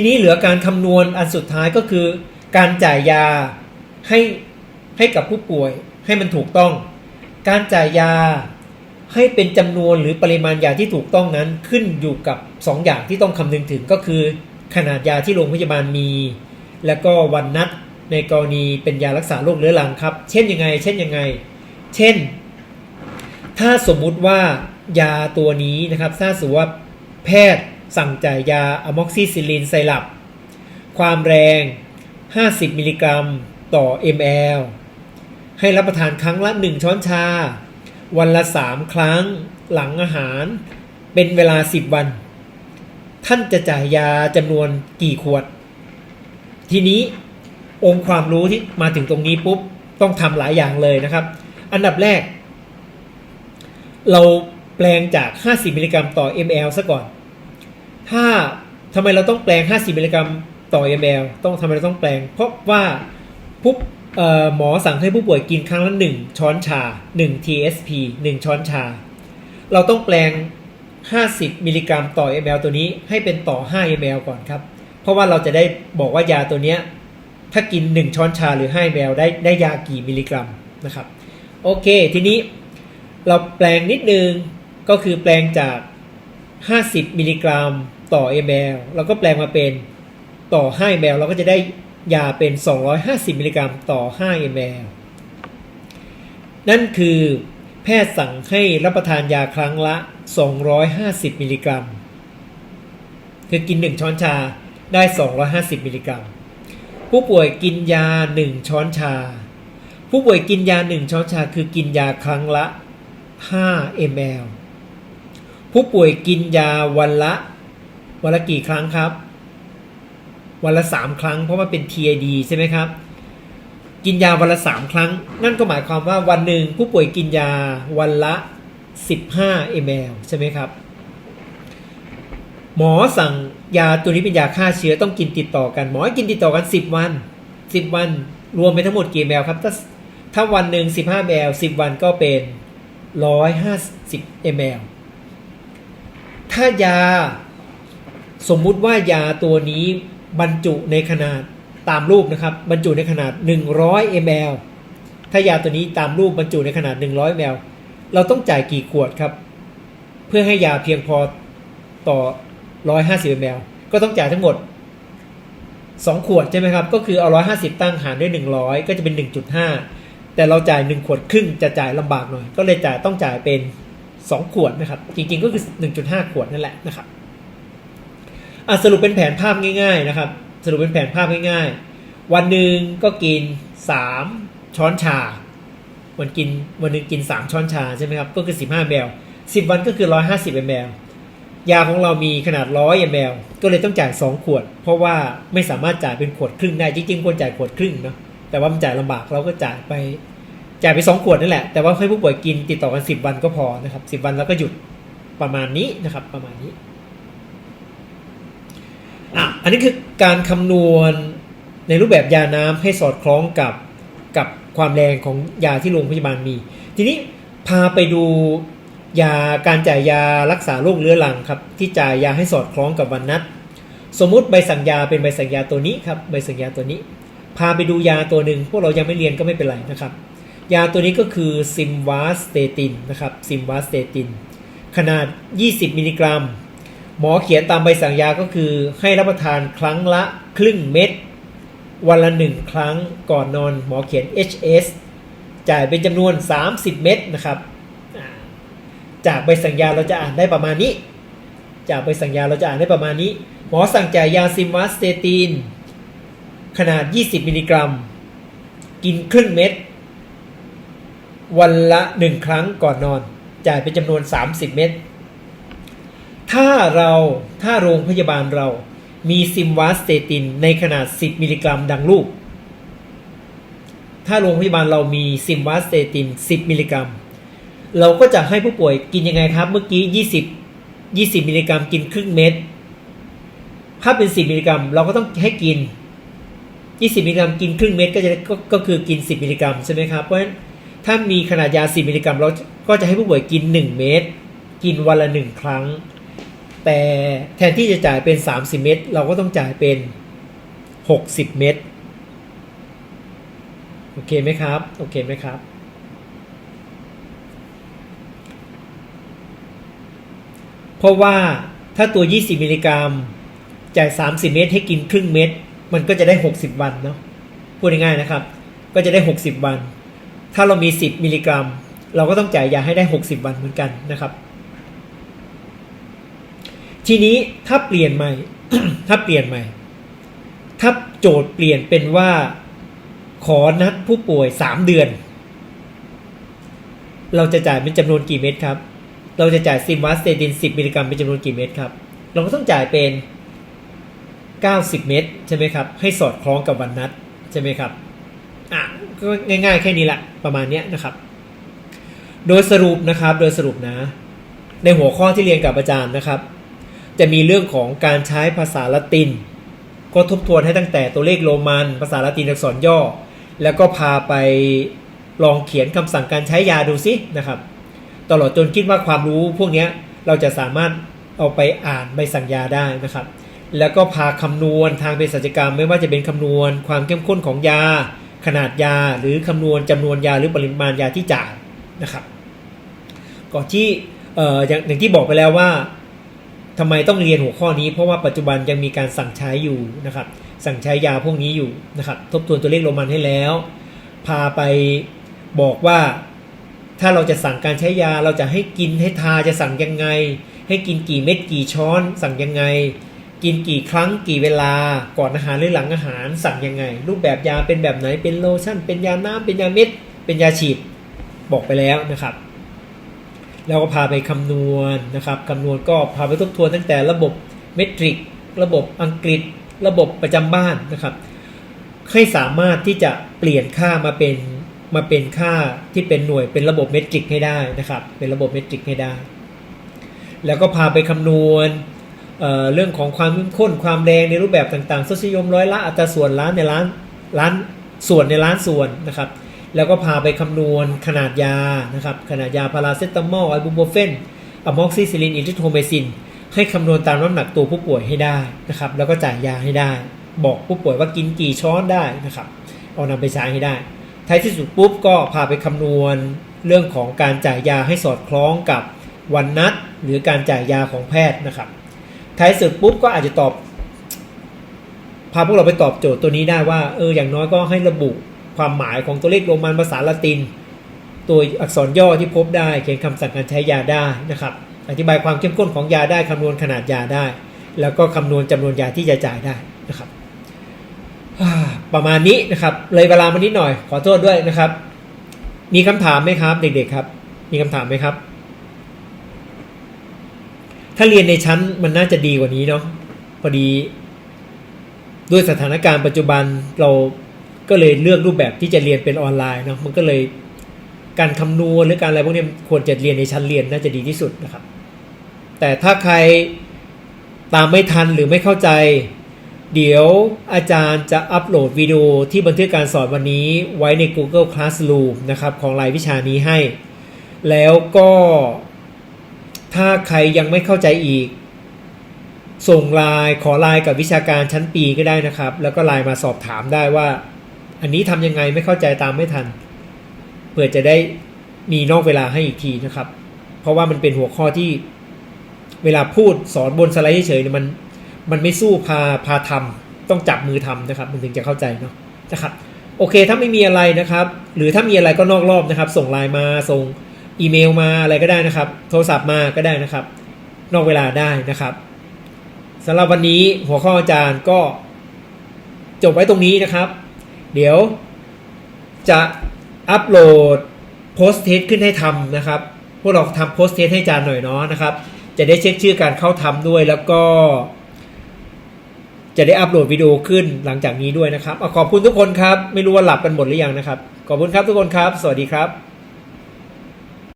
ทีนี้เหลือการคำนวณอันสุดท้ายก็คือ การจ่ายยาให้ให้กับผู้ป่วยให้มันถูกต้อง การจ่ายยาให้เป็นจำนวนหรือปริมาณยาที่ถูกต้องนั้นขึ้นอยู่กับ 2 อย่างที่ต้องคำนึงถึงก็คือ ขนาดยาที่โรงพยาบาลมี แล้วก็วันนัดในกรณีเป็นยารักษาโรคเรื้อรังครับ เช่นยังไง เช่นยังไง เช่น ถ้าสมมุติว่ายาตัวนี้นะครับถ้าสมมติว่าแพทย์ สั่งจ่ายยาอะม็อกซิซิลินไซรัปความแรง 50 มิลลิกรัมต่อ ml ให้รับประทานครั้งละ 1 ช้อนชา วันละ 3 ครั้งหลังอาหาร เป็นเวลา 10 วัน ท่านจะจ่ายยาจำนวนกี่ขวด ทีนี้องค์ความรู้ที่มาถึงตรงนี้ปุ๊บ ต้องทำหลายอย่างเลยนะครับ อันดับแรก เราแปลงจาก 50 มิลลิกรัมต่อ ml ซะก่อน ถ้าทำไมเราต้องแปลง 50 มิลลิกรัมต่อ ml ต้องทำไมเราต้องแปลง เพราะว่าผู้เอ่อหมอสั่งให้ผู้ป่วยกินครั้งละ 1 ช้อนชา 1 TSP 1 ช้อนชา เราต้องแปลง 50 มิลลิกรัมต่อ ml ตัวนี้ให้เป็นต่อ 5 ml ก่อนครับ เพราะว่าเราจะได้บอกว่ายาตัวเนี้ยถ้ากิน 1 ช้อนชาหรือ 5 ml ได้ได้ยากี่มิลลิกรัมนะครับ โอเค ทีนี้เราแปลงนิดนึงก็คือแปลงจาก 50 มิลลิกรัม ต่อ ml เราก็แปลงมาเป็นต่อ5 ml เราก็จะได้ยาเป็น 250 มิลลิกรัมต่อ5 ml นั่นคือแพทย์สั่งให้รับประทานยาครั้งละ 250 มิลลิกรัม คือกิน 1 ช้อนชาได้ 250 มิลลิกรัม ผู้ป่วยกินยา 1 ช้อนชา ผู้ป่วยกินยา 1 ช้อนชา คือกินยาครั้งละ 5 ml ผู้ป่วยกินยาวันละ วันละกี่ครั้งครับ วันละ3ครั้งเพราะว่าเป็น TID ใช่ไหมครับ กินยาวันละ3ครั้ง นั่นก็หมายความว่าวันหนึ่งผู้ป่วยกินยาวันละ 15 ml ใช่ไหมครับ หมอสั่งยาตัวนี้เป็นยาฆ่าเชื้อต้องกินติดต่อกัน หมอให้กินติดต่อกัน 10 วัน 10 วัน รวมเป็นทั้งหมดกี่แมวครับ ถ้าถ้าวันหนึ่ง15แมว10 วันก็เป็น 150 ml ถ้ายา สมมุติว่ายาตัวนี้บรรจุในขนาดตามรูปนะครับ บรรจุในขนาด 100 ml ถ้ายาตัวนี้ตามรูปบรรจุในขนาด 100 ml เราต้องจ่ายกี่ขวดครับ เพื่อให้ยาเพียงพอต่อ 150 ml ก็ต้องจ่ายทั้งหมด 2 ขวดใช่ไหมครับ ก็คือเอา 150 ตั้งหารด้วย 100 ก็จะเป็น 1.5 แต่เราจ่าย 1 ขวดครึ่งจะจ่ายลำบากหน่อย ก็เลยจ่ายต้องจ่ายเป็น 2 ขวดนะครับ จริงๆก็คือ 1.5 ขวดนั่นแหละนะครับ อะสรุปเป็นแผนภาพง่าย ๆนะครับ สรุปเป็นแผนภาพง่าย ๆ วันหนึ่งก็กิน 3 ช้อนชา วันกินวันหนึ่งกิน 3 ช้อนชาใช่ไหมครับ ก็คือ 15 ml 10 วันก็คือ 150 ml ยาของเรามีขนาด100 ml ก็เลยต้องจ่าย 2 ขวด เพราะว่าไม่สามารถจ่ายเป็นขวดครึ่งได้ จริงๆควรจ่ายขวดครึ่งเนาะ แต่ว่ามันจ่ายลำบากเราก็จ่ายไป จ่ายไป 2 ขวดนั่นแหละ แต่ว่าให้ผู้ป่วยกินติดต่อกัน 10 วันก็พอนะครับ 10 วันแล้วก็หยุดประมาณนี้นะครับ ประมาณนี้ นนี้คือการคำนวณในรูปแบบยาน้ำให้สอดคล้องกับกับความแรงของยาที่โรงพยาบาลมี ทีนี้พาไปดูยาการจ่ายยารักษาโรคเรื้อรังครับที่จ่ายยาให้สอดคล้องกับวันนัด สมมุติใบสั่งยาเป็นใบสั่งยาตัวนี้ครับใบสั่งยาตัวนี้ พาไปดูยาตัวหนึ่งพวกเรายังไม่เรียนก็ไม่เป็นไรนะครับ ยาตัวนี้ก็คือซิมวาสเตตินนะครับซิมวาสเตตินขนาด 20 มิลลิกรัม หมอเขียนตามใบสั่งยาก็คือให้รับประทานครั้งละครึ่งเม็ด วันละหนึ่งครั้งก่อนนอนหมอเขียน HS จ่ายเป็นจำนวน 30 เม็ดนะครับจากใบสั่งยาเราจะอ่านได้ประมาณนี้ จากใบสั่งยาเราจะอ่านได้ประมาณนี้ หมอสั่งจ่ายยาซิมวัสเตตินขนาด 20 มิลลิกรัม กินครึ่งเม็ด วันละหนึ่งครั้งก่อนนอน จ่ายเป็นจำนวน 30 เม็ด ถ้าเราถ้าโรงพยาบาลเรามีซิมวาสเตตินในขนาด 10 มิลลิกรัมดังรูป ถ้าโรงพยาบาลเรามีซิมวาสเตติน 10 มิลลิกรัม เราก็จะให้ผู้ป่วยกินยังไงครับ เมื่อกี้ 20 20 มิลลิกรัมกินครึ่งเม็ด ถ้าเป็น 10 มิลลิกรัม เราก็ต้องให้กิน 20 มิลลิกรัมกินครึ่งเม็ดก็จะกก็คือกิน 10 มิลลิกรัมใช่ไหมครับ เพราะฉะนั้นถ้ามีขนาดยา 10 มิลลิกรัมเราก็จะให้ผู้ป่วยกิน 1 เม็ด กินวันละ 1 ครั้ง แต่แทนที่จะจ่ายเป็น 30 เม็ดเราก็ต้องจ่ายเป็น 60 เม็ดโอเคไหมครับ โอเคไหมครับ เพราะว่าถ้าตัว 20 มิลลิกรัมจ่าย 30 เม็ดให้กินครึ่งเม็ด มันก็จะได้ 60 วันเนาะ พูดง่ายๆนะครับ ก็จะได้ 60 วัน ถ้าเรามี 10 มิลลิกรัม เราก็ต้องจ่ายยาให้ได้ 60 วันเหมือนกันนะครับ ทีนี้ถ้าเปลี่ยนใหม่ ถ้าเปลี่ยนใหม่ ถ้าโจทย์เปลี่ยนเป็นว่าขอนัดผู้ป่วย3เดือน เราจะจ่ายเป็นจำนวนกี่เม็ดครับ เราจะจ่ายซิมวัสเตติน10มิลลิกรัมเป็นจำนวนกี่เม็ดครับ เราก็ต้องจ่ายเป็น 90 เม็ดใช่ไหมครับ ให้สอดคล้องกับวันนัดใช่ไหมครับอะก็ง่าย ๆ แค่นี้แหละประมาณเนี้ยนะครับ โดยสรุปนะครับ โดยสรุปนะ ในหัวข้อที่เรียนกับอาจารย์นะครับ จะมีเรื่องของการใช้ภาษาละติน ก็ทบทวนให้ตั้งแต่ตัวเลขโรมัน ภาษาละตินอักษรย่อ แล้วก็พาไปลองเขียนคำสั่งการใช้ยาดูซินะครับ ตลอดจนคิดว่าความรู้พวกนี้เราจะสามารถเอาไปอ่านใบสั่งยาได้นะครับ แล้วก็พาคำนวณทางเภสัชกรรม ไม่ว่าจะเป็นคำนวณ ความเข้มข้นของยา ขนาดยา หรือคำนวณจำนวนยาหรือปริมาณยาที่จ่ายนะครับก่อนที่อย่างที่บอกไปแล้วว่า ทำไมต้องเรียนหัวข้อนี้ เพราะว่าปัจจุบันยังมีการสั่งใช้อยู่นะครับ สั่งใช้ยาพวกนี้อยู่นะครับ ทบทวนตัวเลขโรมันให้แล้ว พาไปบอกว่าถ้าเราจะสั่งการใช้ยาเราจะให้กินให้ทาจะสั่งยังไง ให้กินกี่เม็ดกี่ช้อน สั่งยังไง กินกี่ครั้งกี่เวลาก่อนอาหารหรือหลังอาหาร สั่งยังไง รูปแบบยาเป็นแบบไหนเป็นโลชั่น เป็นยาน้ำเป็นยาเม็ด เป็นยาฉีดบอกไปแล้วนะครับ แล้วก็พาไปคำนวณนะครับคำนวณก็พาไปทบทวนตั้งแต่ระบบเมตริก ระบบอังกฤษ ระบบประจำบ้านนะครับ ให้สามารถที่จะเปลี่ยนค่ามาเป็นมาเป็นค่าที่เป็นหน่วยเป็นระบบเมตริกให้ได้นะครับ เป็นระบบเมตริกให้ได้ แล้วก็พาไปคำนวณเเรื่องของความเข้มข้นความแรงในรูปแบบต่างๆทศนิยมร้อยละอัตราส่วนล้านในล้านล้านส่วนในล้านส่วนนะครับ แล้วก็พาไปคำนวณขนาดยานะครับขนาดยาพาราเซตามอลไอบูโบเฟนอะม็อกซิซิลินอินทิโทเมซินให้คำนวณตามน้ำหนักตัวผู้ป่วยให้ได้นะครับแล้วก็จ่ายยาให้ได้ บอกผู้ป่วยว่ากินกี่ช้อนได้นะครับเอานำไปใช้ให้ได้ ท้ายที่สุดปุ๊บก็พาไปคำนวณเรื่องของการจ่ายยาให้สอดคล้องกับวันนัด หรือการจ่ายยาของแพทย์นะครับ ท้ายสุดปุ๊บก็อาจจะตอบ พาพวกเราไปตอบโจทย์ตัวนี้ได้ว่าเอออย่างน้อยก็ให้ระบุ ความหมายของตัวเลขโรมันภาษาละติน ตัวอักษรย่อที่พบได้เขียนคำสั่งการใช้ยาได้นะครับ อธิบายความเข้มข้นของยาได้คำนวณขนาดยาได้ แล้วก็คำนวณจำนวนยาที่จะจ่ายได้นะครับประมาณนี้นะครับ เลยเวลามานิดหน่อย ขอโทษด้วยนะครับ มีคำถามไหมครับ เด็กๆครับ มีคำถามไหมครับ ถ้าเรียนในชั้นมันน่าจะดีกว่านี้เนาะพอดีด้วยสถานการณ์ปัจจุบันเรา ก็เลยเลือกรูปแบบที่จะเรียนเป็นออนไลน์เนาะมันก็เลยการคำนวณหรือการอะไรพวกนี้ควรจะเรียนในชั้นเรียนน่าจะดีที่สุดนะครับ แต่ถ้าใครตามไม่ทันหรือไม่เข้าใจ เดี๋ยวอาจารย์จะอัปโหลดวิดีโอที่บันทึกการสอนวันนี้ไว้ใน Google Classroom นะครับของรายวิชานี้ให้ แล้วก็ถ้าใครยังไม่เข้าใจอีก ส่งไลน์ขอไลน์กับวิชาการชั้นปีก็ได้นะครับ แล้วก็ไลน์มาสอบถามได้ว่า อันนี้ทำยังไงไม่เข้าใจตามไม่ทัน เพื่อจะได้มีนอกเวลาให้อีกทีนะครับ เพราะว่ามันเป็นหัวข้อที่เวลาพูดสอนบนสไลด์เฉยๆเนี่ยมันมันไม่สู้พาพาทำต้องจับมือทำนะครับ มันถึงจะเข้าใจเนาะนะครับโอเค ถ้าไม่มีอะไรนะครับ หรือถ้ามีอะไรก็นอกรอบนะครับ ส่งไลน์มาส่งอีเมลมาอะไรก็ได้นะครับ โทรศัพท์มาก็ได้นะครับ นอกเวลาได้นะครับสำหรับวันนี้หัวข้ออาจารย์ก็จบไว้ตรงนี้นะครับ เดี๋ยวจะอัปโหลดโพสต์เทสขึ้นให้ทำนะครับ พวกเราทำโพสต์เทสให้จานหน่อยเนาะนะครับ จะได้เช็คชื่อการเข้าทำด้วยแล้วก็ จะได้อัปโหลดวิดีโอขึ้นหลังจากนี้ด้วยนะครับอขอบคุณทุกคนครับ ไม่รู้ว่าหลับกันหมดหรือยังนะครับ ขอบคุณครับทุกคนครับ สวัสดีครับ